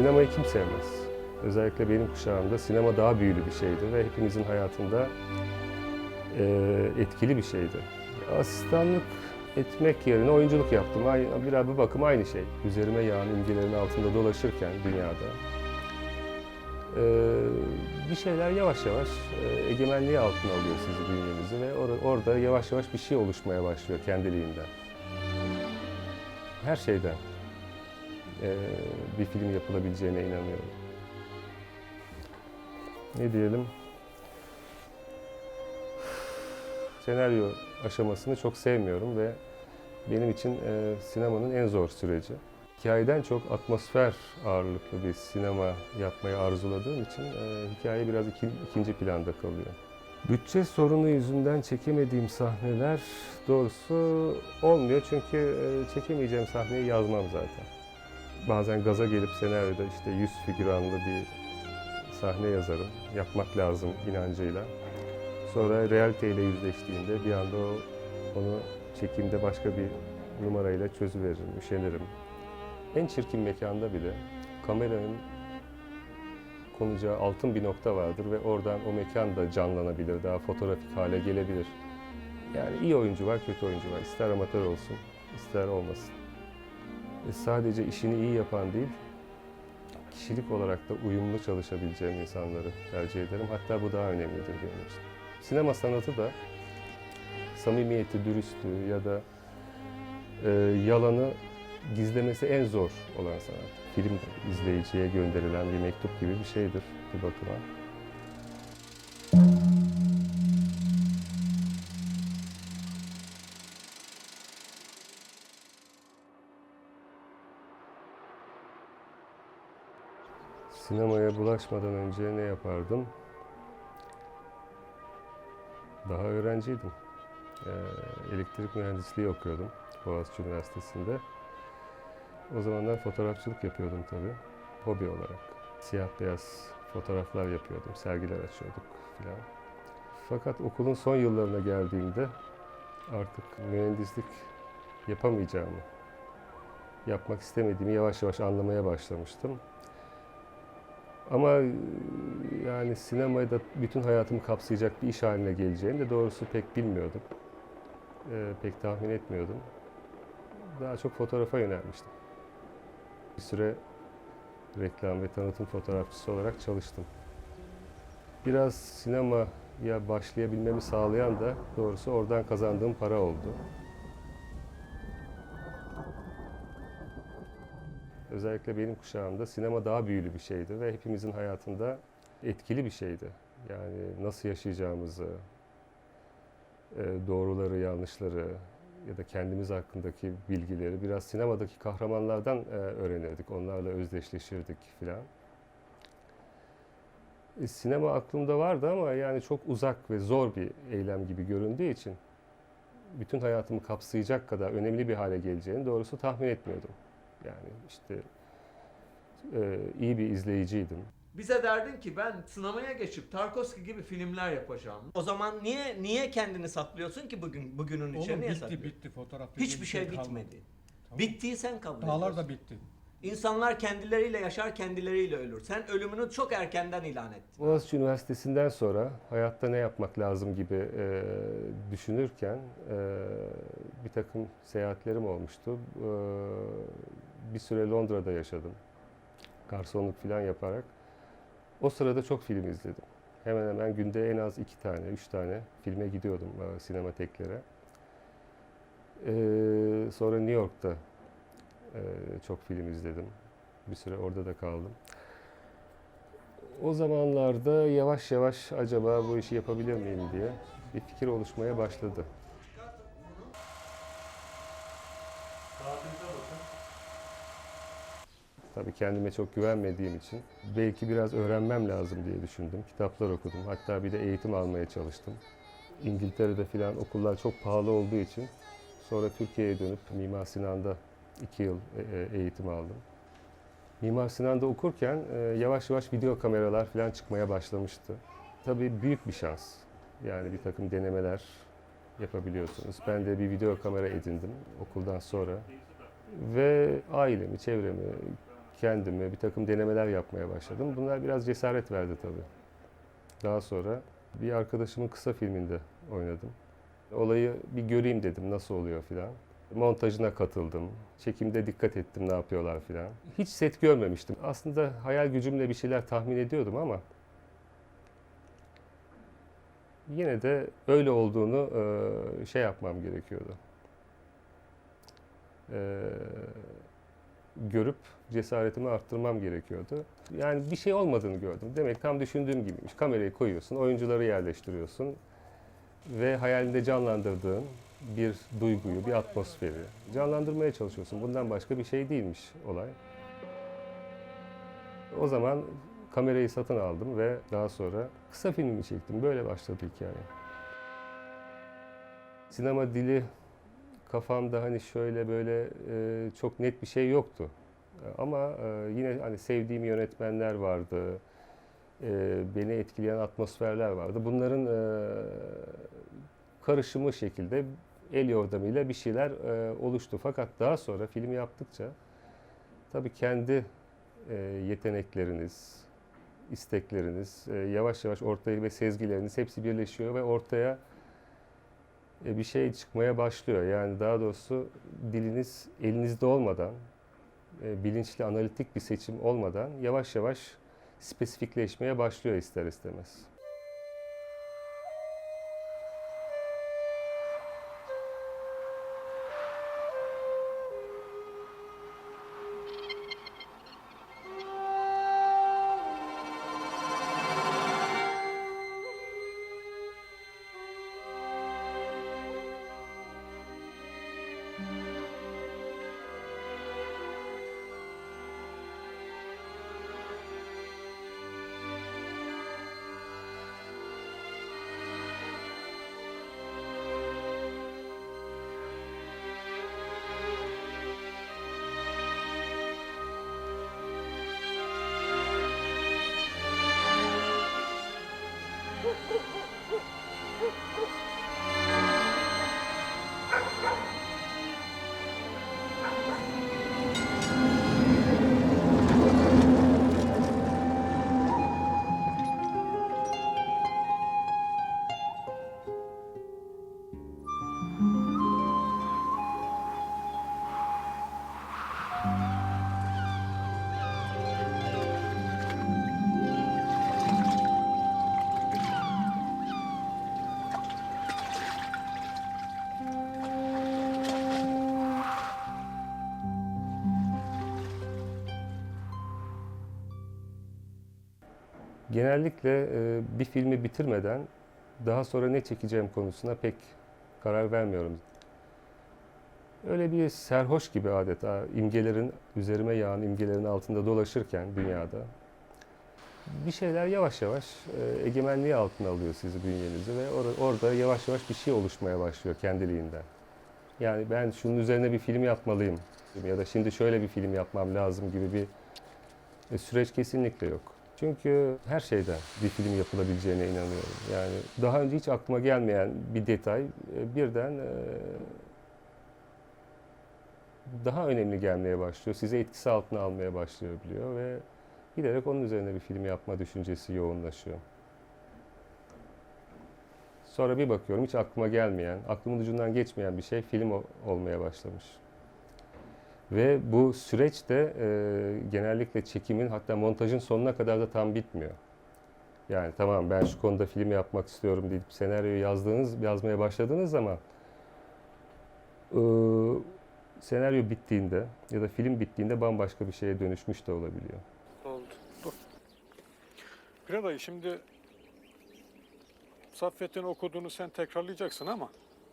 Sinemayı kim sevmez? Özellikle benim kuşağımda sinema daha büyülü bir şeydi ve hepimizin hayatında e, etkili bir şeydi. Asistanlık etmek yerine oyunculuk yaptım. Biraz bir bakım aynı şey. Üzerime yağan imgelerin altında dolaşırken dünyada e, bir şeyler yavaş yavaş e, egemenliği altına alıyor sizi bünyenizi ve or- orada yavaş yavaş bir şey oluşmaya başlıyor kendiliğinden. Her şeyden bir film yapılabileceğine inanıyorum. Ne diyelim? Senaryo aşamasını çok sevmiyorum ve benim için e, sinemanın en zor süreci. Hikayeden çok atmosfer ağırlıklı bir sinema yapmayı arzuladığım için e, hikaye biraz iki- ikinci planda kalıyor. Bütçe sorunu yüzünden çekemediğim sahneler doğrusu olmuyor çünkü e, çekemeyeceğim sahneyi yazmam zaten. Bazen gaza gelip senaryoda işte 100 figüranlı bir sahne yazarım. Yapmak lazım inancıyla. Sonra realiteyle yüzleştiğinde bir anda o, onu çekimde başka bir numarayla çözüveririm, üşenirim. En çirkin mekanda bile kameranın konacağı altın bir nokta vardır ve oradan o mekan da canlanabilir, daha fotoğrafik hale gelebilir. Yani iyi oyuncu var, kötü oyuncu var. İster amatör olsun, ister olmasın. E sadece işini iyi yapan değil, kişilik olarak da uyumlu çalışabileceğim insanları tercih ederim. Hatta bu daha önemlidir benim için. Sinema sanatı da samimiyeti, dürüstlüğü ya da e, yalanı gizlemesi en zor olan sanat. Film izleyiciye gönderilen bir mektup gibi bir şeydir bir bakıma. Sinemaya bulaşmadan önce ne yapardım? Daha öğrenciydim. Ee, elektrik mühendisliği okuyordum Boğaziçi Üniversitesi'nde. O zamanlar fotoğrafçılık yapıyordum tabii, hobi olarak. Siyah beyaz fotoğraflar yapıyordum, sergiler açıyorduk filan. Fakat okulun son yıllarına geldiğimde artık mühendislik yapamayacağımı, yapmak istemediğimi yavaş yavaş anlamaya başlamıştım. Ama e, yani sinemada bütün hayatımı kapsayacak bir iş haline geleceğini de doğrusu pek bilmiyordum. Ee, pek tahmin etmiyordum. Daha çok fotoğrafa yönelmiştim. Bir süre reklam ve tanıtım fotoğrafçısı olarak çalıştım. Biraz sinemaya başlayabilmemi sağlayan da doğrusu oradan kazandığım para oldu. Özellikle benim kuşağımda sinema daha büyülü bir şeydi ve hepimizin hayatında etkili bir şeydi. Yani nasıl yaşayacağımızı, e, doğruları, yanlışları ya da kendimiz hakkındaki bilgileri biraz sinemadaki kahramanlardan e, öğrenirdik. Onlarla özdeşleşirdik filan. E, Sinema aklımda vardı ama yani çok uzak ve zor bir eylem gibi göründüğü için bütün hayatımı kapsayacak kadar önemli bir hale geleceğini doğrusu tahmin etmiyordum. Yani işte e, iyi bir izleyiciydim. Bize derdin ki ben sinemaya geçip Tarkovski gibi filmler yapacağım. O zaman niye niye kendini saklıyorsun ki bugün bugünün için Oğlum niye bitti saklıyorsun? bitti fotoğraf Hiçbir şey kalmadı. bitmedi. Tamam. Bittiği sen kabul Dağlar ediyorsun. da bitti. İnsanlar kendileriyle yaşar, kendileriyle ölür. Sen ölümünü çok erkenden ilan ettin. Boğaziçi Üniversitesi'nden sonra hayatta ne yapmak lazım gibi e, düşünürken e, bir takım seyahatlerim olmuştu. E, bir süre Londra'da yaşadım. Garsonluk falan yaparak. O sırada çok film izledim. Hemen hemen günde en az iki tane, üç tane filme gidiyordum e, sinemateklere. E, sonra New York'ta çok film izledim. Bir süre orada da kaldım. O zamanlarda yavaş yavaş acaba bu işi yapabilir miyim diye bir fikir oluşmaya başladı. Tabii kendime çok güvenmediğim için belki biraz öğrenmem lazım diye düşündüm. Kitaplar okudum. Hatta bir de eğitim almaya çalıştım. İngiltere'de filan okullar çok pahalı olduğu için sonra Türkiye'ye dönüp Mimar Sinan'da iki yıl e, e, eğitim aldım. Mimar Sinan'da okurken e, yavaş yavaş video kameralar falan çıkmaya başlamıştı. Tabii büyük bir şans. Yani bir takım denemeler yapabiliyorsunuz. Ben de bir video kamera edindim okuldan sonra. Ve ailemi, çevremi, kendime bir takım denemeler yapmaya başladım. Bunlar biraz cesaret verdi tabii. Daha sonra bir arkadaşımın kısa filminde oynadım. Olayı bir göreyim dedim nasıl oluyor filan. Montajına katıldım. Çekimde dikkat ettim ne yapıyorlar filan. Hiç set görmemiştim. Aslında hayal gücümle bir şeyler tahmin ediyordum ama yine de öyle olduğunu e, şey yapmam gerekiyordu. E, görüp cesaretimi arttırmam gerekiyordu. Yani bir şey olmadığını gördüm. Demek tam düşündüğüm gibiymiş. Kamerayı koyuyorsun, oyuncuları yerleştiriyorsun ve hayalinde canlandırdığın bir duyguyu, bir atmosferi canlandırmaya çalışıyorsun. Bundan başka bir şey değilmiş olay. O zaman kamerayı satın aldım ve daha sonra kısa filmimi çektim. Böyle başladı hikaye. Sinema dili kafamda hani şöyle böyle e, çok net bir şey yoktu. Ama e, yine hani sevdiğim yönetmenler vardı. E, beni etkileyen atmosferler vardı. Bunların karışımı şekilde el yordamıyla bir şeyler e, oluştu. Fakat daha sonra film yaptıkça tabii kendi e, yetenekleriniz, istekleriniz e, yavaş yavaş ortaya ve sezgileriniz hepsi birleşiyor ve ortaya e, bir şey çıkmaya başlıyor. Yani daha doğrusu diliniz elinizde olmadan, e, bilinçli analitik bir seçim olmadan yavaş yavaş spesifikleşmeye başlıyor ister istemez. Genellikle e, bir filmi bitirmeden daha sonra ne çekeceğim konusuna pek karar vermiyorum. Öyle bir serhoş gibi adeta imgelerin üzerime yağan imgelerin altında dolaşırken dünyada bir şeyler yavaş yavaş e, egemenliği altına alıyor sizi bünyenizi ve or- orada yavaş yavaş bir şey oluşmaya başlıyor kendiliğinden. Yani ben şunun üzerine bir film yapmalıyım ya da şimdi şöyle bir film yapmam lazım gibi bir e, süreç kesinlikle yok. Çünkü her şeyden bir film yapılabileceğine inanıyorum. Yani daha önce hiç aklıma gelmeyen bir detay e, birden e, daha önemli gelmeye başlıyor. Sizi etkisi altına almaya başlayabiliyor ve giderek onun üzerine bir film yapma düşüncesi yoğunlaşıyor. Sonra bir bakıyorum hiç aklıma gelmeyen, aklımın ucundan geçmeyen bir şey film olmaya başlamış. Ve bu süreç de e, genellikle çekimin hatta montajın sonuna kadar da tam bitmiyor. Yani tamam ben şu konuda film yapmak istiyorum deyip senaryoyu yazdığınız, yazmaya başladığınız zaman e, senaryo bittiğinde ya da film bittiğinde bambaşka bir şeye dönüşmüş de olabiliyor. Oldu. Dur. Piradayı şimdi Saffet'in okuduğunu sen tekrarlayacaksın ama